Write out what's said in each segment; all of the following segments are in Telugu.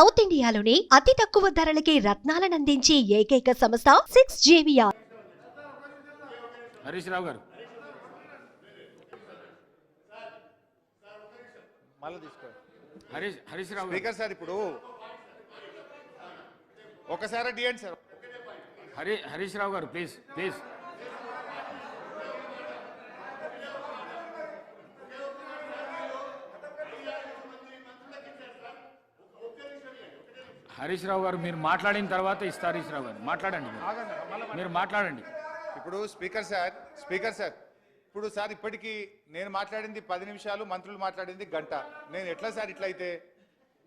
సౌత్ ఇండియాలోని అతి తక్కువ ధరలకి రత్నాలనందించే ఏకైక సంస్థ సిక్స్ జేవియా హరీష్ రావు గారు. హరీష్ హరీష్ రావు స్పీకర్ సార్ ఇప్పుడు ఒకసారి డియండి సార్. హరి హరీష్ రావు గారు ప్లీజ్ ప్లీజ్. హరీష్ రావు గారు మీరు మాట్లాడిన తర్వాత ఇస్తారు హరీష్ రావు గారు. మాట్లాడండి మీరు. మీరు మాట్లాడండి. ఇప్పుడు స్పీకర్ సార్ స్పీకర్ సార్ ఇప్పుడు సార్ ఇప్పటికీ నేను మాట్లాడింది పది నిమిషాలు మంత్రులు మాట్లాడింది గంట. నేను ఎట్లా సార్ ఇట్లా అయితే?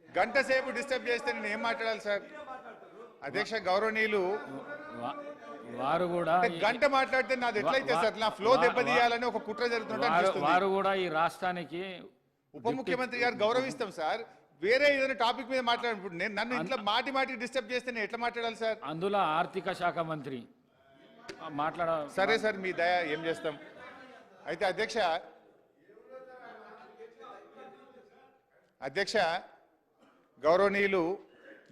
గంట సేపు డిస్టర్బ్ చేస్తే నేను ఏం మాట్లాడాలి సార్? అధ్యక్ష గౌరవనీయులు వారు కూడా గంట మాట్లాడితే నాది ఎట్లయితే సార్? నా ఫ్లో దెబ్బతీయాలని ఒక కుట్ర జరుగుతుంటే వారు కూడా ఈ రాష్ట్రానికి ఉప ముఖ్యమంత్రి గారు గౌరవిస్తాం సార్. వేరే ఏదైనా టాపిక్ మీద మాట్లాడు ఇప్పుడు నేను నన్ను ఇంట్లో మాటి మాటి డిస్టర్బ్ చేస్తే నేను ఎట్లా మాట్లాడాలి సార్? అందులో ఆర్థిక శాఖ మంత్రి. మాట్లాడ సరే సార్ మీ దయ ఏం చేస్తాం? అయితే అధ్యక్ష అధ్యక్ష గౌరవనీయులు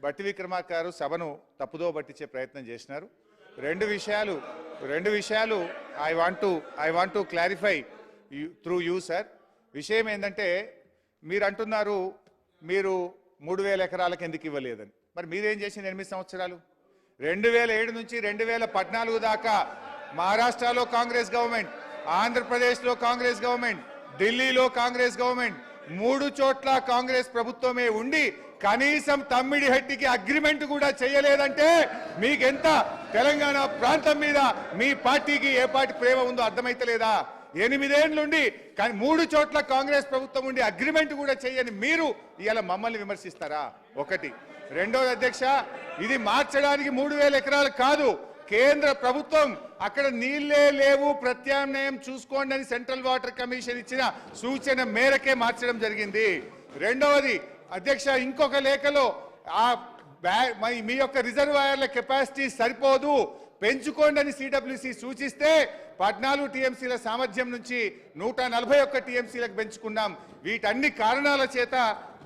బట్టి విక్రమార్క గారు సభను తప్పుదో పట్టించే ప్రయత్నం చేసినారు. రెండు విషయాలు రెండు విషయాలు I want to I want to clarify through you sir విషయం ఏంటంటే మీరు అంటున్నారు మీరు మూడు వేల ఎకరాలకు ఎందుకు ఇవ్వలేదని. మరి మీరేం చేసింది ఎనిమిది సంవత్సరాలు? రెండు వేల ఏడు నుంచి రెండు వేల పద్నాలుగు దాకా మహారాష్ట్రలో కాంగ్రెస్ గవర్నమెంట్ ఆంధ్రప్రదేశ్లో కాంగ్రెస్ గవర్నమెంట్ ఢిల్లీలో కాంగ్రెస్ గవర్నమెంట్ మూడు చోట్ల కాంగ్రెస్ ప్రభుత్వమే ఉండి కనీసం తమ్మిడి హట్టికి అగ్రిమెంట్ కూడా చేయలేదంటే మీకెంత? తెలంగాణ ప్రాంతం మీద మీ పార్టీకి ఏ పార్టీ ప్రేమ ఉందో అర్థమైతలేదా? ఎనిమిదేండ్లుండి కానీ మూడు చోట్ల కాంగ్రెస్ ప్రభుత్వం ఉండి అగ్రిమెంట్ కూడా చేయని మీరు ఇలా మమ్మల్ని విమర్శిస్తారా? ఒకటి. రెండోది అధ్యక్ష ఇది మార్చడానికి మూడు వేల ఎకరాలు కాదు. కేంద్ర ప్రభుత్వం అక్కడ నీళ్ళే లేవు ప్రత్యామ్నాయం చూసుకోండి అని సెంట్రల్ వాటర్ కమిషన్ ఇచ్చిన సూచన మేరకే మార్చడం జరిగింది. రెండవది అధ్యక్ష ఇంకొక లేఖలో ఆ బ్యా- మీ యొక్క రిజర్వాయర్ల కెపాసిటీ సరిపోదు. పెంచుకోండి అని సిడబ్ల్యూసి సూచిస్తే పద్నాలుగు టీఎంసీల సామర్థ్యం నుంచి నూట నలభై ఒక్క టీఎంసీలకు పెంచుకున్నాం. వీటన్ని కారణాల చేత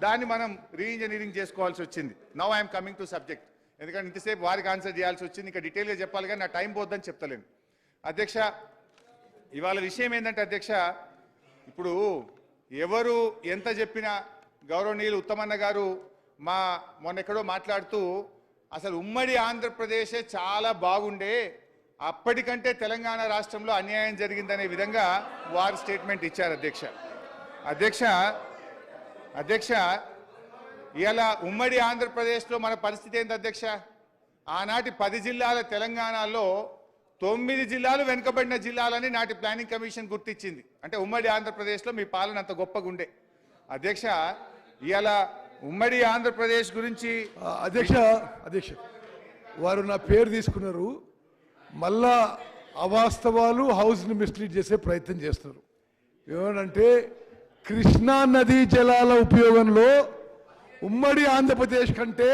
దాన్ని మనం రీఇంజనీరింగ్ చేసుకోవాల్సి వచ్చింది. Now I'm coming to subject ఎందుకంటే ఇంతసేపు వారికి ఆన్సర్ చేయాల్సి వచ్చింది. ఇంకా డీటెయిల్గా చెప్పాలి కానీ నా టైం పోద్దని చెప్తలేను. అధ్యక్ష ఇవాళ విషయం ఏంటంటే అధ్యక్ష ఇప్పుడు ఎవరు ఎంత చెప్పినా గౌరవనీయులు ఉత్తమన్న గారు మా మొన్న ఎక్కడో మాట్లాడుతూ అసలు ఉమ్మడి ఆంధ్రప్రదేశే చాలా బాగుండే అప్పటికంటే తెలంగాణ రాష్ట్రంలో అన్యాయం జరిగిందనే విధంగా వారు స్టేట్మెంట్ ఇచ్చారు అధ్యక్ష. అధ్యక్ష అధ్యక్ష ఇలా ఉమ్మడి ఆంధ్రప్రదేశ్లో మన పరిస్థితి ఏంటి అధ్యక్ష? ఆనాటి పది జిల్లాల తెలంగాణలో తొమ్మిది జిల్లాలు వెనుకబడిన జిల్లాలని నాటి ప్లానింగ్ కమిషన్ గుర్తించింది. అంటే ఉమ్మడి ఆంధ్రప్రదేశ్లో మీ పాలన అంత గొప్పగా ఉండే. అధ్యక్ష ఇలా ఉమ్మడి ఆంధ్రప్రదేశ్ గురించి అధ్యక్ష అధ్యక్ష వారు నా పేరు తీసుకున్నారు. మళ్ళా అవాస్తవాలు హౌస్ని మిస్లీడ్ చేసే ప్రయత్నం చేస్తారు ఏమనంటే కృష్ణా నదీ జలాల ఉపయోగంలో ఉమ్మడి ఆంధ్రప్రదేశ్ కంటే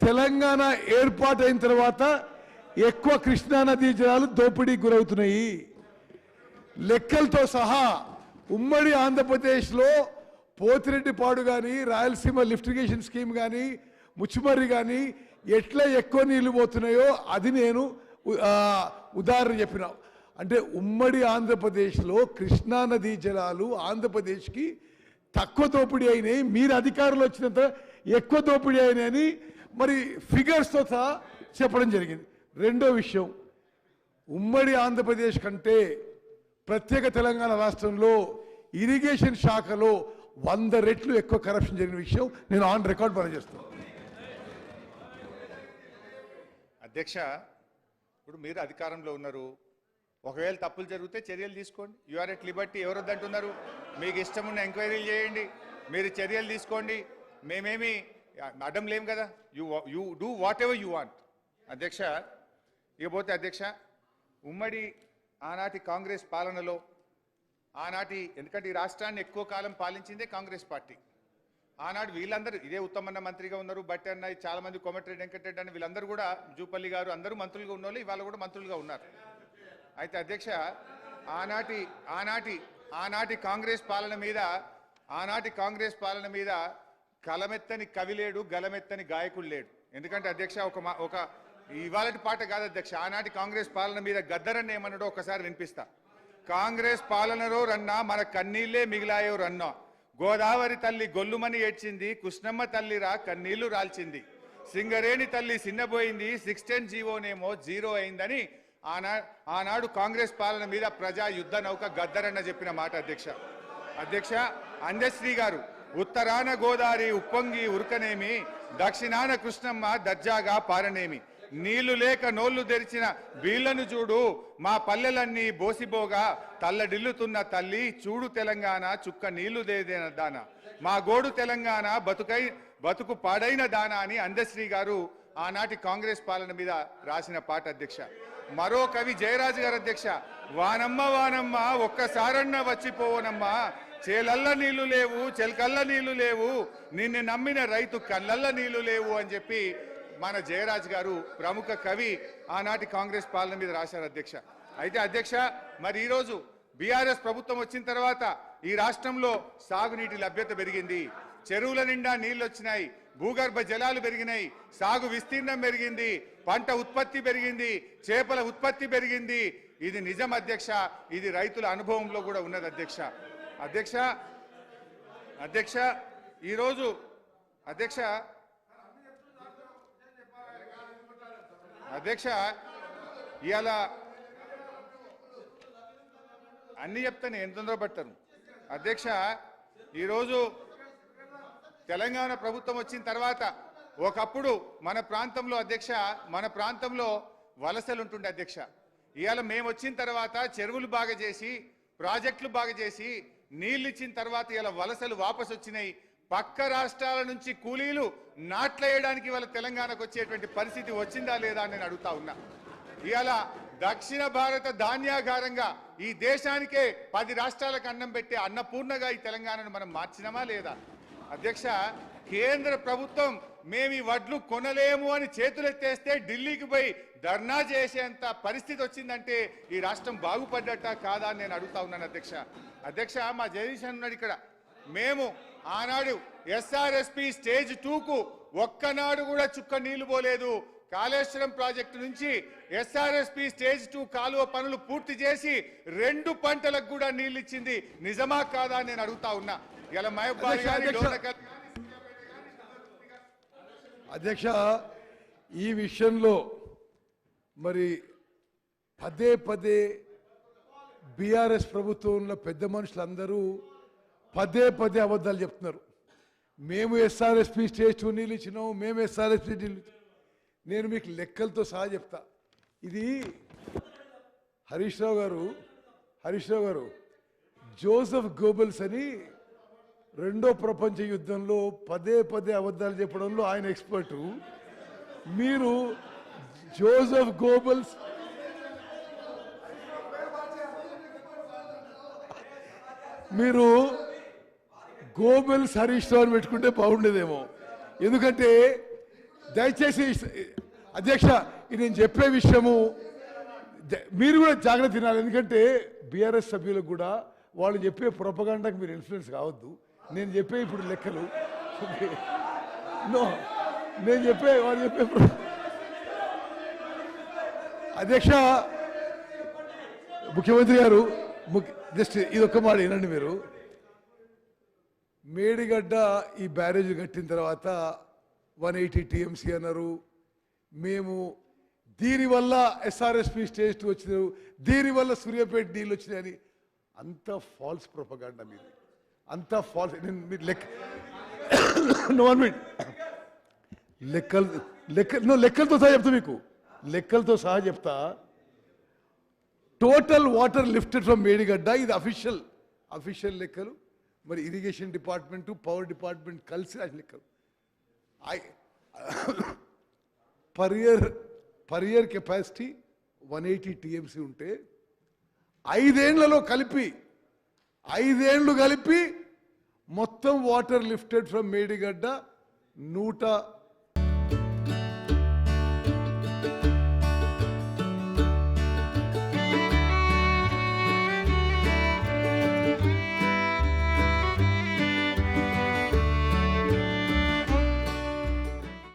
తెలంగాణ ఏర్పాటైన తర్వాత ఎక్కువ కృష్ణా నదీ జలాలు దోపిడీకి గురవుతున్నాయి. లెక్కలతో సహా ఉమ్మడి ఆంధ్రప్రదేశ్లో పోతిరెడ్డిపాడు కానీ రాయలసీమ లిఫ్టిగేషన్ స్కీమ్ కానీ ముచ్చుమర్రి కానీ ఎట్లా ఎక్కువ నీళ్ళు పోతున్నాయో అది నేను ఉదాహరణ చెప్పిన. అంటే ఉమ్మడి ఆంధ్రప్రదేశ్లో కృష్ణా నదీ జలాలు ఆంధ్రప్రదేశ్కి తక్కువ దోపిడీ అయినాయి. మీరు అధికారులు వచ్చినంత ఎక్కువ దోపిడీ అయినాయని మరి ఫిగర్స్తో సహా చెప్పడం జరిగింది. రెండో విషయం ఉమ్మడి ఆంధ్రప్రదేశ్ కంటే ప్రత్యేక తెలంగాణ రాష్ట్రంలో ఇరిగేషన్ శాఖలో వంద రెట్లు ఎక్కువ కరప్షన్ జరిగిన విషయం నేను ఆన్ రికార్డ్ పనిచేస్తాను అధ్యక్ష ఇప్పుడు మీరు అధికారంలో ఉన్నారు. ఒకవేళ తప్పులు జరిగితే చర్యలు తీసుకోండి. యూఆర్ ఎట్ లిబర్టీ ఎవరు వద్దంటున్నారు మీకు ఇష్టం ఉన్న ఎంక్వైరీలు చేయండి. మీరు చర్యలు తీసుకోండి. మేమేమి అడ్డం లేం కదా. You you do whatever you want అధ్యక్ష ఇకపోతే అధ్యక్ష ఉమ్మడి ఆనాటి కాంగ్రెస్ పాలనలో ఆనాటి ఎందుకంటే ఈ రాష్ట్రాన్ని ఎక్కువ కాలం పాలించిందే కాంగ్రెస్ పార్టీ. ఆనాడు వీళ్ళందరూ ఇదే ఉత్తమన్న మంత్రిగా ఉన్నారు. బట్టి అన్న చాలా మంది కోమటిరెడ్డి వెంకటరెడ్డి అని వీళ్ళందరూ కూడా జూపల్లి గారు అందరూ మంత్రులుగా ఉన్నోళ్ళు ఇవాళ కూడా మంత్రులుగా ఉన్నారు. అయితే అధ్యక్ష ఆనాటి ఆనాటి ఆనాటి కాంగ్రెస్ పాలన మీద ఆనాటి కాంగ్రెస్ పాలన మీద కలమెత్తని కవి లేడు గలమెత్తని గాయకుడు లేడు. ఎందుకంటే అధ్యక్ష ఒక మా- ఒక ఇవాళటి పాట కాదు అధ్యక్ష ఆనాటి కాంగ్రెస్ పాలన మీద గద్దరన్న ఏమన్నాడో ఒకసారి వినిపిస్తా. కాంగ్రెస్ పాలనలో రన్నా మన కన్నీళ్ళే మిగిలాయో రన్నా. గోదావరి తల్లి గొల్లుమని ఏడ్చింది కృష్ణమ్మ తల్లిరా కన్నీళ్ళు రాల్చింది. సింగరేణి తల్లి సిన్నబోయింది సిక్స్ టెన్ జీవోనేమో జీరో అయిందని ఆనా ఆనాడు కాంగ్రెస్ పాలన మీద ప్రజా యుద్ధ నౌక గద్దరన్న చెప్పిన మాట అధ్యక్ష. అధ్యక్ష అందశ్రీ గారు ఉత్తరాన గోదావరి ఉప్పొంగి ఉరకనేమి దక్షిణాన కృష్ణమ్మ దర్జాగా పారనేమి. నీళ్ళు లేక నోళ్ళు తెరిచిన వీళ్ళను చూడు. మా పల్లెలన్నీ బోసిబోగా తల్లడిల్లుతున్న తల్లి చూడు తెలంగాణ చుక్క నీళ్ళు దేదిన దాన. మా గోడు తెలంగాణ బతుకై బతుకు పాడైన దాన అని అందశ్రీ గారు ఆనాటి కాంగ్రెస్ పాలన మీద రాసిన పాట అధ్యక్ష. మరో కవి జయరాజు గారు అధ్యక్ష. వానమ్మ వానమ్మ ఒక్కసారన్న వచ్చిపోవనమ్మా. చేలల్ల నీళ్ళు లేవు చెలకల్ల నీళ్ళు లేవు. నిన్ను నమ్మిన రైతు కళ్ళల్ల నీళ్ళు లేవు అని చెప్పి మన జయరాజ్ గారు ప్రముఖ కవి ఆనాటి కాంగ్రెస్ పాలన మీద రాశారు అధ్యక్ష. అయితే అధ్యక్ష మరి ఈరోజు బీఆర్ఎస్ ప్రభుత్వం వచ్చిన తర్వాత ఈ రాష్ట్రంలో సాగునీటి లభ్యత పెరిగింది. చెరువుల నిండా నీళ్ళు వచ్చినాయి భూగర్భ జలాలు పెరిగినాయి సాగు విస్తీర్ణం పెరిగింది పంట ఉత్పత్తి పెరిగింది చేపల ఉత్పత్తి పెరిగింది. ఇది నిజం అధ్యక్ష ఇది రైతుల అనుభవంలో కూడా ఉన్నది అధ్యక్ష. అధ్యక్ష అధ్యక్ష ఈరోజు అధ్యక్ష అధ్యక్ష ఇవాళ అన్ని చెప్తాను ఎంత తొందర అధ్యక్ష ఈరోజు తెలంగాణ ప్రభుత్వం వచ్చిన తర్వాత ఒకప్పుడు మన ప్రాంతంలో అధ్యక్ష మన ప్రాంతంలో వలసలు ఉంటుండే అధ్యక్ష. ఇవాళ మేము వచ్చిన తర్వాత చెరువులు బాగా చేసి ప్రాజెక్టులు బాగా చేసి నీళ్ళు ఇచ్చిన తర్వాత ఇలా వలసలు వాపసు వచ్చినాయి పక్క రాష్ట్రాల నుంచి కూలీలు నాట్లేయడానికి వాళ్ళ తెలంగాణకు వచ్చేటువంటి పరిస్థితి వచ్చిందా లేదా అని నేను అడుగుతా ఉన్నా. ఇవాళ దక్షిణ భారత ధాన్యాగారంగా ఈ దేశానికే పది రాష్ట్రాలకు అన్నం పెట్టే అన్నపూర్ణగా ఈ తెలంగాణను మనం మార్చినామా లేదా? అధ్యక్ష కేంద్ర ప్రభుత్వం మేము ఈ వడ్లు కొనలేము అని చేతులెత్తేస్తే ఢిల్లీకి పోయి ధర్నా చేసేంత పరిస్థితి వచ్చిందంటే ఈ రాష్ట్రం బాగుపడ్డట కాదా అని నేను అడుగుతా ఉన్నాను అధ్యక్ష. అధ్యక్ష మా జగదీశ్ ఉన్నాడు ఇక్కడ. మేము ఆనాడు ఎస్ఆర్ఎస్పి స్టేజ్ టూకు ఒక్కనాడు కూడా చుక్క నీళ్ళు పోలేదు. కాళేశ్వరం ప్రాజెక్టు నుంచి ఎస్ఆర్ఎస్పి స్టేజ్ టూ కాలువ పనులు పూర్తి చేసి రెండు పంటలకు కూడా నీళ్ళు ఇచ్చింది నిజమా కాదా అని నేను అడుగుతా ఉన్నా. ఇలా అధ్యక్ష ఈ విషయంలో మరి పదే పదే బీఆర్ఎస్ ప్రభుత్వంలో పెద్ద మనుషులందరూ పదే పదే అబద్ధాలు చెప్తున్నారు. మేము ఎస్ఆర్ఎస్పి స్టేజ్ టూ నీళ్ళు మేము ఎస్ఆర్ఎస్పి నీళ్ళు నేను మీకు లెక్కలతో సహా చెప్తా. ఇది హరీష్ రావు గారు హరీష్ రావు గారు జోసెఫ్ గోబెల్స్ అని రెండో ప్రపంచ యుద్ధంలో పదే పదే అబద్ధాలు చెప్పడంలో ఆయన ఎక్స్పర్టు. మీరు జోసెఫ్ గోబెల్స్ మీరు గోబెల్స్ హరీష్ రావు అని పెట్టుకుంటే బాగుండేదేమో. ఎందుకంటే దయచేసి అధ్యక్ష నేను చెప్పే విషయము మీరు కూడా జాగ్రత్త తినాలి. ఎందుకంటే బీఆర్ఎస్ సభ్యులకు కూడా వాళ్ళు చెప్పే ప్రొపగాండాకి మీరు ఇన్ఫ్లుయెన్స్ కావద్దు. నేను చెప్పే ఇప్పుడు లెక్కలు. నో నేను చెప్పే వాళ్ళు చెప్పే అధ్యక్ష ముఖ్యమంత్రి గారు జస్ట్ ఇది ఒక్క మాట వినండి మీరు. మేడిగడ్డ ఈ బ్యారేజ్ కట్టిన తర్వాత వన్ ఎయిటీ టీఎంసీ అన్నారు. మేము దీనివల్ల ఎస్ఆర్ఎస్పి స్టేజ్ టూ వచ్చినారు దీనివల్ల సూర్యాపేట నీళ్ళు వచ్చినాయని అంత ఫాల్స్ ప్రొపగాండా మీది. అంత ఫాల్స్ నేను మీరు లెక్క నో వన్ మినిట్ లెక్కలు లెక్క లెక్కలతో సహా చెప్తా మీకు. లెక్కలతో సహా చెప్తా. Total water lifted from Medigadda. ఇది అఫీషియల్ అఫీషియల్ లెక్కలు. మరి ఇరిగేషన్ డిపార్ట్మెంట్ పవర్ డిపార్ట్మెంట్ కలిసి రాసిన లెక్కలు. I per year per year capacity one eighty TMC ఉంటే ఐదేండ్లలో కలిపి ఐదేండ్లు కలిపి మొత్తం వాటర్ లిఫ్టెడ్ ఫ్రమ్ మేడిగడ్డ నూట